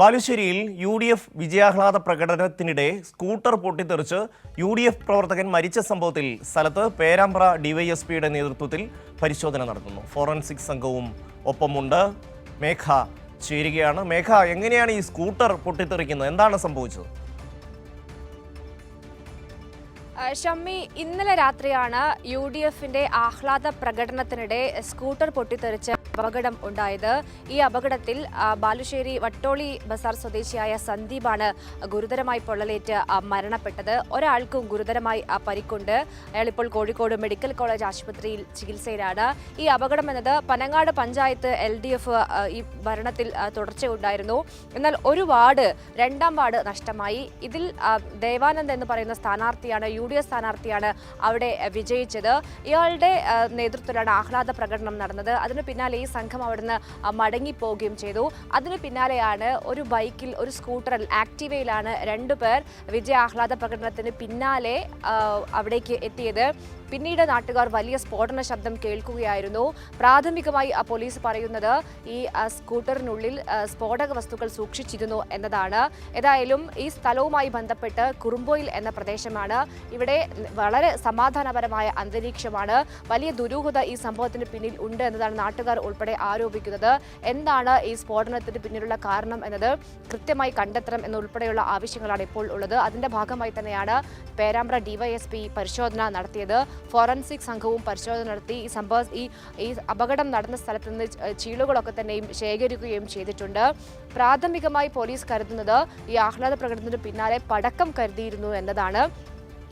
ബാലുശ്ശേരിയിൽ U D F വിജയാഹ്ലാദ പ്രകടനത്തിനിടെ scooter പൊട്ടിത്തെറിച്ച് യു ഡി എഫ് പ്രവർത്തകൻ മരിച്ച സംഭവത്തിൽ സ്ഥലത്ത് പേരാമ്പ്ര ഡിവൈഎസ്പിയുടെ നേതൃത്വത്തിൽ പരിശോധന നടത്തുന്നു. ഫോറൻസിക് സംഘവും ഒപ്പമുണ്ട്. മേഘ ചേരുകയാണ്. മേഘ എങ്ങനെയാണ് ഈ സ്കൂട്ടർ പൊട്ടിത്തെറിക്കുന്നത്? എന്താണ് സംഭവിച്ചത്? ഷമ്മി ഇന്നലെ രാത്രിയാണ് യു ഡി എഫിന്റെ ആഹ്ലാദ പ്രകടനത്തിനിടെ സ്കൂട്ടർ പൊട്ടിത്തെറിച്ച് അപകടം ഉണ്ടായത്. ഈ അപകടത്തിൽ ബാലുശ്ശേരി വട്ടോളി ബസാർ സ്വദേശിയായ സന്ദീപാണ് ഗുരുതരമായി പൊള്ളലേറ്റ് മരണപ്പെട്ടത്. ഒരാൾക്കും ഗുരുതരമായി പരിക്കുണ്ട്. അയാൾ ഇപ്പോൾ കോഴിക്കോട് മെഡിക്കൽ കോളേജ് ആശുപത്രിയിൽ ചികിത്സയിലാണ്. ഈ അപകടം എന്നത് Panangad panchayat L D F ഈ ഭരണത്തിൽ തുടർച്ചയുണ്ടായിരുന്നു. എന്നാൽ ഒരു വാർഡ് രണ്ടാം വാർഡ് നഷ്ടമായി. ഇതിൽ ദേവാനന്ദ് എന്ന് പറയുന്ന സ്ഥാനാർത്ഥിയാണ് യു ഡി എഫ് സ്ഥാനാർത്ഥിയാണ് അവിടെ വിജയിച്ചത്. ഇയാളുടെ നേതൃത്വത്തിലാണ് ആഹ്ലാദ പ്രകടനം നടന്നത്. അതിന് പിന്നാലെ ഈ സംഘം അവിടുന്ന് മടങ്ങിപ്പോവുകയും ചെയ്തു. അതിന് പിന്നാലെയാണ് ഒരു ബൈക്കിൽ ഒരു സ്കൂട്ടറിൽ ആക്റ്റീവയിലാണ് രണ്ടുപേർ വിജയ ആഹ്ലാദ പ്രകടനത്തിന് പിന്നാലെ അവിടേക്ക് എത്തിയത്. പിന്നീട് നാട്ടുകാർ വലിയ സ്ഫോടന ശബ്ദം കേൾക്കുകയായിരുന്നു. പ്രാഥമികമായി പോലീസ് പറയുന്നത് ഈ സ്കൂട്ടറിനുള്ളിൽ സ്ഫോടക വസ്തുക്കൾ സൂക്ഷിച്ചിരുന്നു എന്നതാണ്. ഏതായാലും ഈ സ്ഥലവുമായി ബന്ധപ്പെട്ട് കുറുമ്പോയിൽ എന്ന പ്രദേശമാണ് ഇവിടെ വളരെ സമാധാനപരമായ അന്തരീക്ഷമാണ്. വലിയ ദുരൂഹത ഈ സംഭവത്തിന് പിന്നിൽ ഉണ്ട് എന്നതാണ് നാട്ടുകാർ ഉൾപ്പെടെ ആരോപിക്കുന്നത്. എന്താണ് ഈ സ്ഫോടനത്തിന് പിന്നിലുള്ള കാരണം എന്നത് കൃത്യമായി കണ്ടെത്തണം എന്നുൾപ്പെടെയുള്ള ആവശ്യങ്ങളാണ് ഇപ്പോൾ ഉള്ളത്. അതിന്റെ ഭാഗമായി തന്നെയാണ് പേരാമ്പ്ര ഡിവൈഎസ്പി പരിശോധന നടത്തിയത്. ഫോറൻസിക് സംഘവും പരിശോധന നടത്തി ഈ സംഭവ ഈ ഈ അപകടം നടന്ന സ്ഥലത്ത് നിന്ന് ചീളുകളൊക്കെ തന്നെയും ശേഖരിക്കുകയും ചെയ്തിട്ടുണ്ട്. പ്രാഥമികമായി പോലീസ് കരുതുന്നത് ഈ ആഹ്ലാദ പ്രകടനത്തിന് പിന്നാലെ പടക്കം കരുതിയിരുന്നു എന്നതാണ്.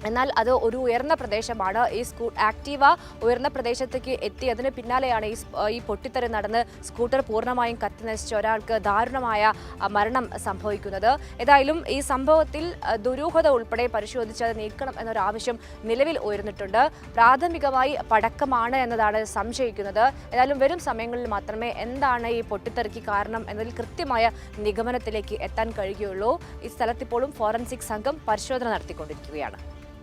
എന്നാൽ അത് ഒരു ഉയർന്ന പ്രദേശമാണ്. ഈ സ്കൂ ആക്റ്റീവ ഉയർന്ന പ്രദേശത്തേക്ക് എത്തി. അതിന് പിന്നാലെയാണ് ഈ ഈ പൊട്ടിത്തെറി നടന്ന് സ്കൂട്ടർ പൂർണമായും കത്തി നശിച്ച ഒരാൾക്ക് ദാരുണമായ മരണം സംഭവിക്കുന്നത്. ഏതായാലും ഈ സംഭവത്തിൽ ദുരൂഹത ഉൾപ്പെടെ പരിശോധിച്ച് നീക്കണം എന്നൊരാവശ്യം നിലവിൽ ഉയർന്നിട്ടുണ്ട്. പ്രാഥമികമായി പടക്കമാണ് എന്നതാണ് സംശയിക്കുന്നത്. ഏതായാലും വരും സമയങ്ങളിൽ മാത്രമേ എന്താണ് ഈ പൊട്ടിത്തെറിക്ക് കാരണം എന്നതിൽ കൃത്യമായ നിഗമനത്തിലേക്ക് എത്താൻ കഴിയുകയുള്ളൂ ഈ സ്ഥലത്തിപ്പോഴും ഫോറൻസിക് സംഘം പരിശോധന നടത്തിക്കൊണ്ടിരിക്കുകയാണ്.